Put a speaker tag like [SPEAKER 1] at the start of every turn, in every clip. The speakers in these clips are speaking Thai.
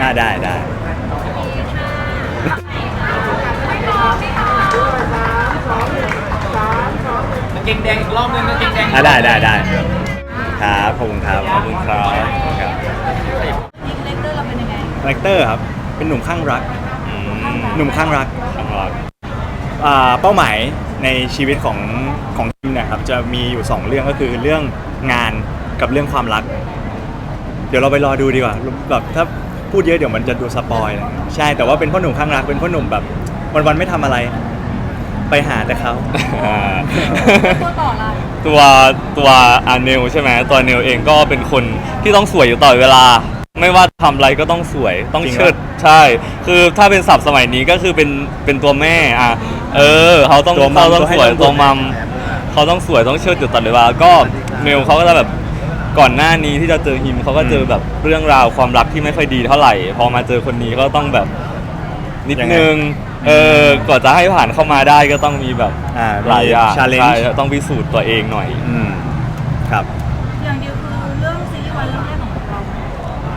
[SPEAKER 1] อ่าได้ได้
[SPEAKER 2] กางเกงแดงอีกรอบนึงกางเกงแดง
[SPEAKER 1] อ่าได้ได้ได้ครับขอบคุณครับขอบคุณครับครับ
[SPEAKER 3] เลคเตอร์เราเป็นยังไง
[SPEAKER 1] คาแรคเตอร์ครับ เป็นหนุ่มข้างรัก
[SPEAKER 2] อืม
[SPEAKER 1] หนุ่มข้างรัก
[SPEAKER 2] ข้างรัก
[SPEAKER 1] อ่าเป้าหมาย ในชีวิตของของทีมเนี่ยครับจะมีอยู่ 2 เรื่องก็คือเรื่องงานกับเรื่องความรัก เดี๋ยวเราไปรอดูดีกว่าแบบถ้าพูดเยอะเดี๋ยวมันจะดูสปอยเลยใช่แต่ว่าเป็นพ่อหนุ่มข้างรักเป็นพ่อหนุ่มแบบวันๆไม่ทำอะไร ไปหาแต่เขา
[SPEAKER 2] อ่า
[SPEAKER 3] ตัวต่อเรา
[SPEAKER 2] ตัวตัวอาเนลใช่ไหมตัวเนลเองก็เป็นคนที่ต้องสวยอยู่ตลอดเวลา ไม่ว่าทำอะไรก็ต้องสวยต้อง
[SPEAKER 1] จริง
[SPEAKER 2] เชิด
[SPEAKER 1] ปะ
[SPEAKER 2] ใช่ คือถ้าเป็นศัพท์สมัยนี้ก็คือเป็นเป็นตัวแม่อะเออเขาต้อง
[SPEAKER 1] ตัวมัม
[SPEAKER 2] เขาต้อง
[SPEAKER 1] ตัวให้
[SPEAKER 2] สวย
[SPEAKER 1] นมบุตร
[SPEAKER 2] ตัวมัมเขาต้องสวยต้องเชิดอยู่ตลอดเวลาก็เนลเขาก็จะแบบก่อนหน้านี้ที่จะเจอฮิมเขาก็เจอแบบเรื่องราวความรักที่ไม่ค่อยดีเท่าไหร่ พอมาเจอคนนี้ก็ต้องแบบนิด
[SPEAKER 1] ยังไง
[SPEAKER 2] นึงเออกว่าจะให้ผ่านเข้ามาได้ก็ต้องมีแบบ
[SPEAKER 1] อ่า
[SPEAKER 2] หลายอย่าง
[SPEAKER 1] ชาเลน
[SPEAKER 2] ใช่
[SPEAKER 1] จ์
[SPEAKER 2] ต้องพิสูจน์ตัวเองหน่อย
[SPEAKER 1] อืมครับ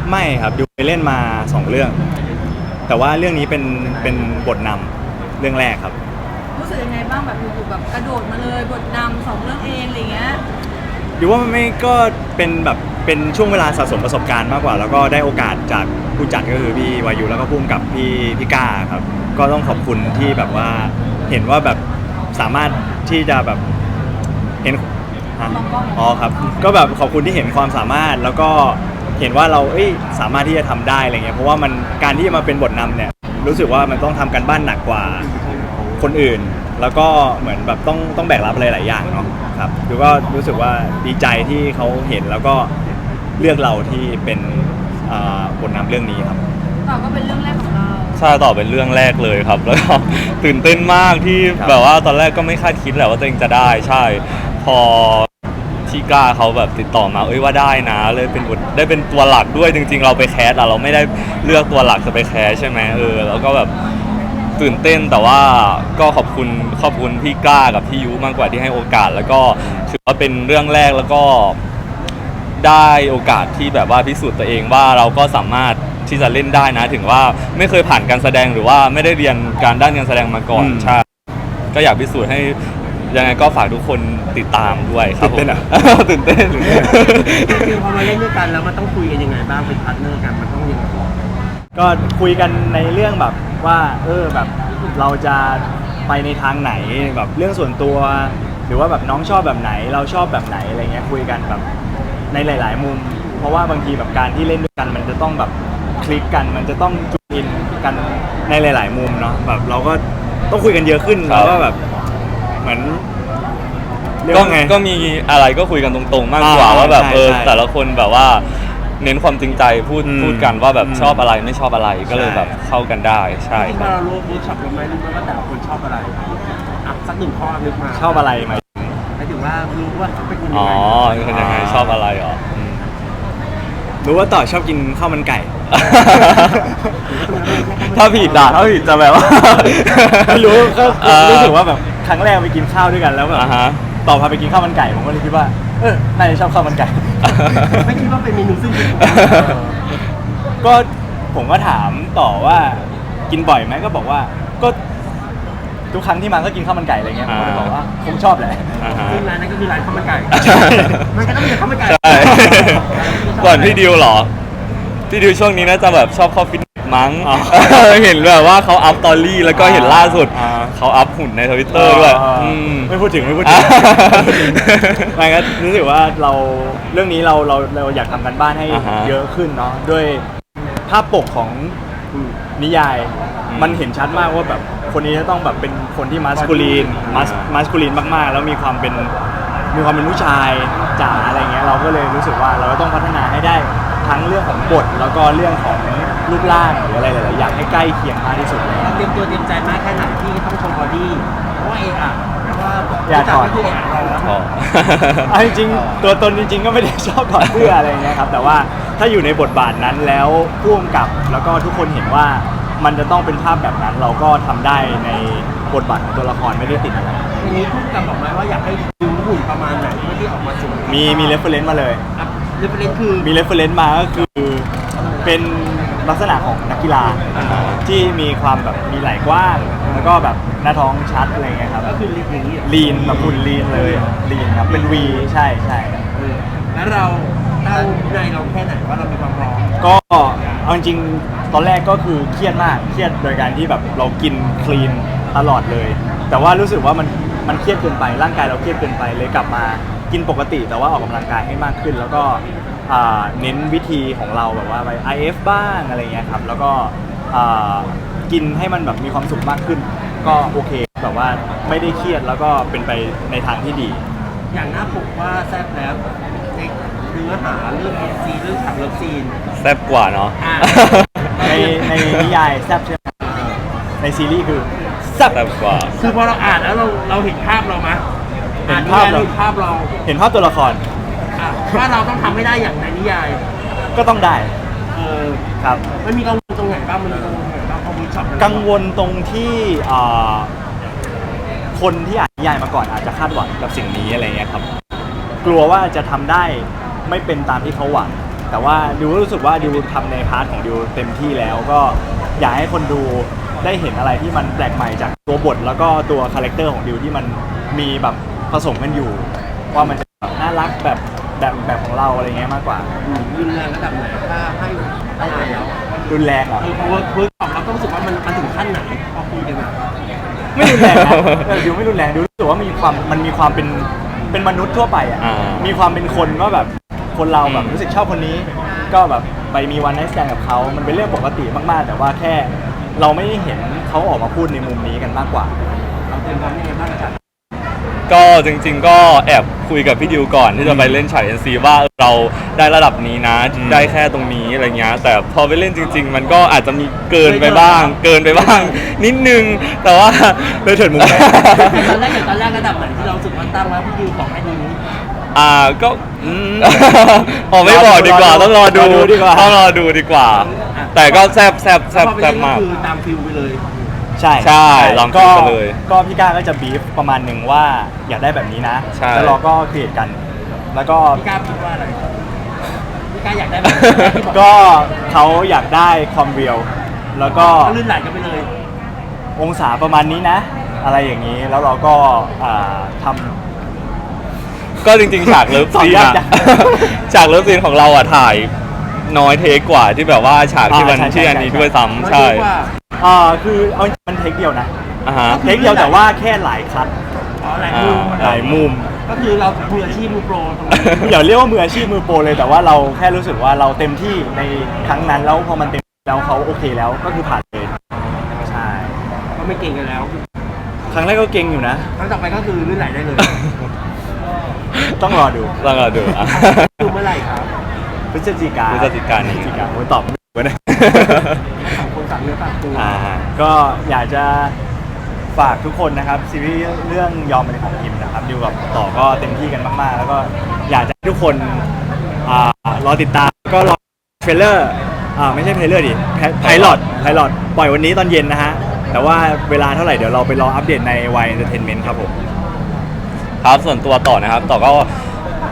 [SPEAKER 1] ไม่ครับดูไปเล่นมาสองเรื่อง แต่ว่าเรื่องนี้เป็นเป็นบทนำเรื่องแรกครับ
[SPEAKER 3] รู้สึกยังไงบ้างแบบอยู่ๆแบบกระโดดมาเลยบทนำสองเรื่องเองอะไรเงี้ย
[SPEAKER 1] ดูว่ามันไม่ก็เป็นแบบเป็นช่วงเวลาสะสมประสบการณ์มากกว่า แล้วก็ได้โอกาสจากผู้จัดก็คือพี่วายุแล้วก็พุ่มกับพี่พี่ก้าครับ ก็ต้องขอบคุณที่แบบว่าเห็นว่าแบบสามารถที่จะแบบเห็นฮะอ๋อครับ ก็แบบขอบคุณที่เห็นความสามารถแล้วก็ เห็นว่าเราเอ้ยสามารถที่จะทำได้อะไรเงี้ยเพราะว่ามันการที่จะมาเป็นบทนำเนี่ยรู้สึกว่ามันต้องทำกันบ้านหนักกว่าคนอื่น แล้วก็เหมือนแบบต้องต้องแบกรับอะไรหลายอย่างเนาะครับดูก็รู้สึกว่าดีใจที่เขาเห็นแล้วก็เลือกเราที่เป็นอ่าบทนำเรื่องนี้ครับ
[SPEAKER 3] ต่อก็เป็นเรื่องแรกของเรา
[SPEAKER 2] ใช่ต่อเป็นเรื่องแรกเลยครับ แล้วก็ ตื่นเต้นมากที่
[SPEAKER 1] ครับ
[SPEAKER 2] แบบว่าตอนแรกก็ไม่คาดคิดแหละว่าตัวเองจะได้ใช่ พอ ที่กล้าเขาแบบติดต่อมาเอ้ยว่าได้นะเลยเป็นบทได้เป็นตัวหลักด้วยจริง ๆ เราไปแคสอะเราไม่ได้เลือกตัวหลักจะไปแคสใช่ไหมเออแล้วก็แบบตื่นเต้นแต่ว่าก็ขอบคุณขอบคุณพี่กล้ากับพี่ยุมากกว่าที่ให้โอกาส แล้วก็ถือว่าเป็นเรื่องแรกแล้วก็ได้โอกาสที่แบบว่าพิสูจน์ตัวเองว่าเราก็สามารถที่จะเล่นได้นะ ถึงว่าไม่เคยผ่านการแสดงหรือว่าไม่ได้เรียนการด้านการแสดงมาก่อน
[SPEAKER 1] อืม
[SPEAKER 2] ใช่ก็อยากพิสูจน์ให้ ยังไงก็ฝากทุกคนติดตามด้วยครับ
[SPEAKER 1] ตื่นเต้นเหรอ
[SPEAKER 2] ผม ตื่นเต้น
[SPEAKER 4] คือพอมาเล่นด้วยกันแล้วมันต้องคุยกันยังไงบ้างเป็นพาร์ทเนอร์กันมันต้องยังไง
[SPEAKER 1] ก็คุยกันในเรื่องแบบว่าเออแบบเราจะไปในทางไหนแบบเรื่องส่วนตัว หรือว่าแบบน้องชอบแบบไหน เราชอบแบบไหนอะไรเงี้ยคุยกันแบบในหลาย ๆ มุม เพราะว่าบางทีแบบการที่เล่นด้วยกันมันจะต้องแบบคลิกกัน มันจะต้องจูนอินกันในหลาย ๆ มุมเนาะแบบเราก็ต้องคุยกันเยอะขึ้น
[SPEAKER 2] ครับ
[SPEAKER 1] แล้วก็แบบ เหมือนเรียก
[SPEAKER 2] ก็
[SPEAKER 1] ว่าไง
[SPEAKER 2] ก็มีอะไรก็คุยกันตรงๆ มากกว่า
[SPEAKER 1] อ่า
[SPEAKER 2] ว่าแบบ
[SPEAKER 1] ใช่
[SPEAKER 2] เออ
[SPEAKER 1] ใช่
[SPEAKER 2] แต่ละคนแบบว่า เน้นความจริงใจพูด
[SPEAKER 1] อืม
[SPEAKER 2] พูดกันว่าแบบ
[SPEAKER 1] อืม
[SPEAKER 2] ชอบอะไรไม่ชอบอะไรก็เลย
[SPEAKER 1] ใช่
[SPEAKER 2] แบบเข้ากันได้ใช่
[SPEAKER 4] ที่
[SPEAKER 2] ค
[SPEAKER 4] มา
[SPEAKER 2] รับ
[SPEAKER 4] เรารู้รู้ช็อปรู้ไหมรู้ไหมว่าแต่ละคนชอบอะไรอะสักหนึ่งข้อนึกมา
[SPEAKER 1] ชอบอะไรไหม
[SPEAKER 4] หมายถึงว่ารู้ว่าเขาเป็นคนยั
[SPEAKER 2] อ๋
[SPEAKER 4] ง
[SPEAKER 2] อ
[SPEAKER 4] ไง
[SPEAKER 2] เป็นยังไงชอบอะไรเหรออืม
[SPEAKER 1] รู้ว่าต่อชอบกินข้าวมันไก่
[SPEAKER 2] ถ้าผิดอะถ้าผิดจะแบบว่า
[SPEAKER 1] ไม่รู้ก็
[SPEAKER 2] เออ
[SPEAKER 1] รู้สึกว่าแบบ ครั้งแรกไปกินข้าวด้วยกันแล้วแบบ
[SPEAKER 2] อ่าฮะ
[SPEAKER 1] ต่อพาไปกินข้าวมันไก่ผมก็เลยคิดว่าเออนายชอบข้าวมันไก่
[SPEAKER 4] ไม่คิดว่าเป็นเมนูซึ่งเป็น
[SPEAKER 1] ก็ผมก็ถามต่อว่ากินบ่อยไหมก็บอกว่าก็ทุกครั้งที่มาก็กินข้าวมันไก่อะไรเงี้ยผมก็เลยบอกว่าคงชอบแหละ
[SPEAKER 2] อ่าฮะ
[SPEAKER 4] ซึ่งร้านนั้นก็คือร้านข้าวมันไก่
[SPEAKER 1] ใช่
[SPEAKER 4] มันก็ต้องมีแต่ข้าวมันไก่
[SPEAKER 2] ใช่ ก่อนพี่ดิวเหรอ พี่ดิวช่วงนี้น่าจะแบบชอบเข้าฟิตเนส มั้ง
[SPEAKER 1] อ๋อ
[SPEAKER 2] เห็นแบบว่าเขาอัพตอรี่แล้วก็เห็นล่าสุด
[SPEAKER 1] อ่า
[SPEAKER 2] เขาอัพหุ่นในทวิตเตอร์ด้วยม
[SPEAKER 1] ไม่พูดถึงไม่พูดถึง
[SPEAKER 2] อ่า
[SPEAKER 1] ไม่ก็รู้สึกว่าเราเรื่องนี้เราเราเราอยากทำกันบ้านให้
[SPEAKER 2] อ่าฮะ
[SPEAKER 1] เยอะขึ้นเนาะด้วยภาพปกของนิยาย
[SPEAKER 2] อืม
[SPEAKER 1] มันเห็นชัดมากว่าแบบคนนี้จะต้องแบบเป็นคนที่มัสคูลีนมัส
[SPEAKER 2] อ่า
[SPEAKER 1] มัสคูลีนมากๆ แล้วมีความเป็นมีความเป็นผู้ชายจ๋าอะไรเงี้ยเราก็เลยรู้สึกว่าเราก็ต้องพัฒนาให้ได้ทั้งเรื่องของบทแล้วก็เรื่องของ รูปร่างหรืออะไรหลายๆอย่างให้ใกล้เคียงมากที่สุดเลย
[SPEAKER 4] เตรียมตัวเตรียมใจมากแค่ไหนที่ต้องโชว์บอดี้เพราะว่าเออะว่า
[SPEAKER 1] อย่าถอด
[SPEAKER 4] ก็คือเออะร้อน
[SPEAKER 2] อ๋อ
[SPEAKER 1] เอาจริงๆตัวตนจริงๆก็ไม่ได้ชอบถอดเสื้ออะไรเงี้ยครับแต่ว่าถ้าอยู่ในบทบาทนั้นแล้วพ่วงกับแล้วก็ทุกคนเห็นว่ามันจะต้องเป็นภาพแบบนั้น เราก็ทำได้ในบทบาทของตัวละครไม่ได้ติดอะไร
[SPEAKER 4] ทีนี้พูดกันบอกไหมว่าอยากให้ดูหุ่นประมาณไหนที่ออกมาสู่
[SPEAKER 1] มีมีเรฟเฟรนซ์มาเลย
[SPEAKER 4] เรฟเฟรนซ์คือ
[SPEAKER 1] มีเรฟเฟรนซ์มาก็คือเป็น ลักษณะของนักกีฬาที่มีความแบบมีไหล่กว้าง แล้วก็แบบหน้าท้องชัดอะไรเงี้ยครับ
[SPEAKER 4] ก็คืออย่างนี้เหรอ
[SPEAKER 1] ลีนแบบหุ่นลีนเลยลีนครับเป็นวีใช่ใช่
[SPEAKER 4] เออแล้วเราตั้งใจเราแค่ไหนว่าเรามีความพร้อม
[SPEAKER 1] ก็เอาจริงๆตอนแรกก็คือเครียดมากเครียดโดยการที่แบบเรากินคลีนตลอดเลย แต่ว่ารู้สึกว่ามันมันเครียดเกินไปร่างกายเราเครียดเกินไปเลยกลับมากินปกติ แต่ว่าออกกำลังกายให้มากขึ้น แล้วก็ อ่าเน้นวิธีของเราแบบว่าไป IF บ้างอะไรเงี้ยครับแล้วก็อ่ากินให้มันแบบมีความสุขมากขึ้น ก็โอเคแบบว่าไม่ได้เครียดแล้วก็เป็นไปในทางที่ดี
[SPEAKER 4] อย่างหน้าปกว่าแซ่บแล้วในเนื้อหาเรื่องเอ็นซีเรื่องฉากเลิฟซีน
[SPEAKER 2] แซ่บกว่าเนาะ
[SPEAKER 4] อ่า
[SPEAKER 1] ในในนิยายแซบใช่ไหมในซีรีส์คือ แซบ
[SPEAKER 2] แซ่บกว่า
[SPEAKER 4] คือพอเราอ่านแล้วเราเราเห็นภาพเราไหม
[SPEAKER 1] เห็
[SPEAKER 4] อ่าน
[SPEAKER 1] น
[SPEAKER 4] นิ
[SPEAKER 1] ภาพ
[SPEAKER 4] ยาย
[SPEAKER 1] เรา
[SPEAKER 4] เห็นภาพเรา
[SPEAKER 1] เห็นภาพตัวละคร
[SPEAKER 4] อะ ว่าเราต้องทำให้ได้อย่างในนิยาย
[SPEAKER 1] ก็ต้องได้
[SPEAKER 4] เออ
[SPEAKER 1] ครับ
[SPEAKER 4] มันมีกังวลตรงไหนบ้างมันมีกังวลตรงไหนบ้างพอมีช็อต
[SPEAKER 1] กังวลตรงที่อ่าคนที่อ่านนิยายมาก่อนอาจจะคาดหวังกับสิ่งนี้อะไรเงี้ยครับ กลัวว่าจะทำได้ไม่เป็นตามที่เขาหวัง แต่ว่าดิวรู้สึกว่าดิวทำในพาร์ทของดิวเต็มที่แล้วก็อยากให้คนดูได้เห็นอะไรที่มันแปลกใหม่จากตัวบท แล้วก็ตัวคาแรคเตอร์ของดิวที่มันมีแบบผสมกันอยู่ ว่ามันจะแบบน่ารักแบบ แบบแบบของเราอะไรเงี้ยมากกว่า
[SPEAKER 4] อืมรุนแรงระดับไหนถ้าให้ให้อ่านแล้ว
[SPEAKER 1] รุนแรงเหรอ
[SPEAKER 4] เออพอเวิร์กเวิร์กออกเราต้องรู้สึกว่ามันมันถึงขั้นไหนพอคุยกันอะ
[SPEAKER 1] ไม่รุนแรงนะเออดิวไม่รุนแรงดิวรู้สึกว่ามีความมันมีความเป็นเป็นมนุษย์ทั่วไปอะ
[SPEAKER 2] อ่ามี
[SPEAKER 1] มีความเป็นคนว่าแบบคนเราแบบ
[SPEAKER 2] อืม
[SPEAKER 1] รู้สึกชอบคนนี้ ก็แบบไปมีวันไนท์แ d กับเขา มันเป็นเรื่องปกติมากๆ แต่ว่าแค่ เราไม่ได้เห็นเขาออกมาพูดในมุมนี้กันมากกว่า
[SPEAKER 4] เราเตรียมพร้อมยังไงบ้างจ๊ะ
[SPEAKER 2] ก็จริง ๆ ก็แอบคุยกับพี่ดิวก่อนที่จะไปเล่นฉาก NC ว่าเราได้ระดับนี้นะ
[SPEAKER 1] อืม
[SPEAKER 2] ได้แค่ตรงนี้อะไรเงี้ยแต่พอไปเล่นจริง ๆ มันก็อาจจะมีเกินไปบ้าง เกินไปบ้าง นิดนึงแต่ว่า
[SPEAKER 1] เลยเถิดมุมแม่
[SPEAKER 4] ตอนแรกกับตอนแรกระดับไหนที่เรารู้สึกว่าตั้งแล้วพี่ดิวบอกให้ดีนี้
[SPEAKER 2] อ่าก็อืมพอไม่บอกดีกว่าต้องรอดู
[SPEAKER 1] รอดูดีกว่า
[SPEAKER 2] ต้องรอดูดีกว่า แต่ก็แซบแซบแซ
[SPEAKER 4] แล้ว
[SPEAKER 2] บ
[SPEAKER 4] พอไป
[SPEAKER 2] แซ
[SPEAKER 4] เล่
[SPEAKER 2] บ
[SPEAKER 4] นก็
[SPEAKER 2] มาก
[SPEAKER 4] คือตามฟิลไปเลย
[SPEAKER 1] ใช่
[SPEAKER 2] ใช่ลองคิดกันเลย
[SPEAKER 1] ก็พี่ก้าก็จะบีฟประมาณหนึ่งว่าอยากได้แบบนี้นะ
[SPEAKER 2] ใช่
[SPEAKER 1] แล้วเราก็เครียดกัน แล้วก็
[SPEAKER 4] พี่กล้าพูดว่าอะไรพี่กล้าอยากได้แบบที่บอก
[SPEAKER 1] ก็เขาอยากได้ความเรียว แล้วก็
[SPEAKER 4] ก็ลื่นไหลกันไปเลย
[SPEAKER 1] องศาประมาณนี้นะ อะไรอย่างนี้แล้วเราก็อ่าทำ
[SPEAKER 2] ก็จริงๆ ฉากเลิฟ
[SPEAKER 1] สอน
[SPEAKER 2] ซีน
[SPEAKER 1] ยาก
[SPEAKER 2] อะ
[SPEAKER 1] จัง
[SPEAKER 2] ฉากเลิฟซีนของเราอะถ่ายน้อยเทคกว่าที่แบบว่าฉากที่มัน
[SPEAKER 1] อ่าใช่
[SPEAKER 2] ที่อัน
[SPEAKER 1] ใช่
[SPEAKER 2] นี้
[SPEAKER 1] ใช่
[SPEAKER 2] ด้วยซ้ำใช่
[SPEAKER 4] น้อยดีกว่า
[SPEAKER 1] อ่าคือเอาจริงๆมันเทคเดียวนะ
[SPEAKER 2] อ่าฮะ
[SPEAKER 1] เทคเดียวแต่ว่าแค่หลายคัด
[SPEAKER 4] อ๋อหลายมุม
[SPEAKER 1] หลายมุม
[SPEAKER 4] ก็คือเรามืออาชีพมือโปรตรงนี้
[SPEAKER 1] อย่าเรียกว่ามืออาชีพมือโปรเลยแต่ว่าเราแค่รู้สึกว่าเราเต็มที่ในครั้งนั้นแล้วพอมันเต็มแล้วเขาโอเคแล้วก็คือผ่านเลยใช่
[SPEAKER 4] ก็ไม่เก่งกันแล้ว
[SPEAKER 1] ครั้งแรกก็เก่งอยู่นะ
[SPEAKER 4] ครั้งต่อไปก็คือลื่นไหลได้เลย
[SPEAKER 1] ต้องรอดู
[SPEAKER 2] ต้องรอดูอะ
[SPEAKER 4] ดูเมื่อไหร่ครับ
[SPEAKER 1] พฤศจิกา
[SPEAKER 2] พฤศจิกายน
[SPEAKER 1] พฤศจิกาโอ้ยตอบไม่ถูกนะ
[SPEAKER 4] สองคนสั่งเนื้อฝากตัว
[SPEAKER 1] อ่าก็อยากจะฝากทุกคนนะครับซีรีส์เรื่องยอมเป็นของพิมนะครับดิวกับต่อก็เต็มที่กันมากๆ แล้วก็อยากจะให้ทุกคนอ่ารอติดตามก็รอเทรลเลอร์อ่าไม่ใช่เทรลเลอร์ดิไพลอตไพลอตปล่อยวันนี้ตอนเย็นนะฮะ แต่ว่าเวลาเท่าไหร่เดี๋ยวเราไปรออัปเดตในวายเอนเตอร์เทนเมนต์ครับผม
[SPEAKER 2] ครับส่วนตัวต่อนะครับ ต่อก็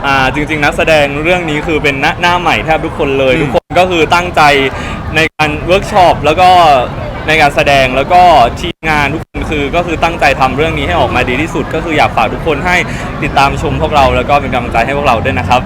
[SPEAKER 2] อ่าจริง ๆ นักแสดงเรื่องนี้คือเป็นหน้าหน้าใหม่แทบทุกคนเลย
[SPEAKER 1] อืม
[SPEAKER 2] ทุกคนก็คือตั้งใจ ในการเวิร์กช็อปแล้วก็ในการแสดงแล้วก็ทีมงานทุกคนคือก็คือตั้งใจทำเรื่องนี้ให้ออกมาดีที่สุด ก็คืออยากฝากทุกคนให้ติดตามชมพวกเราแล้วก็เป็นกำลังใจให้พวกเราด้วยนะครับ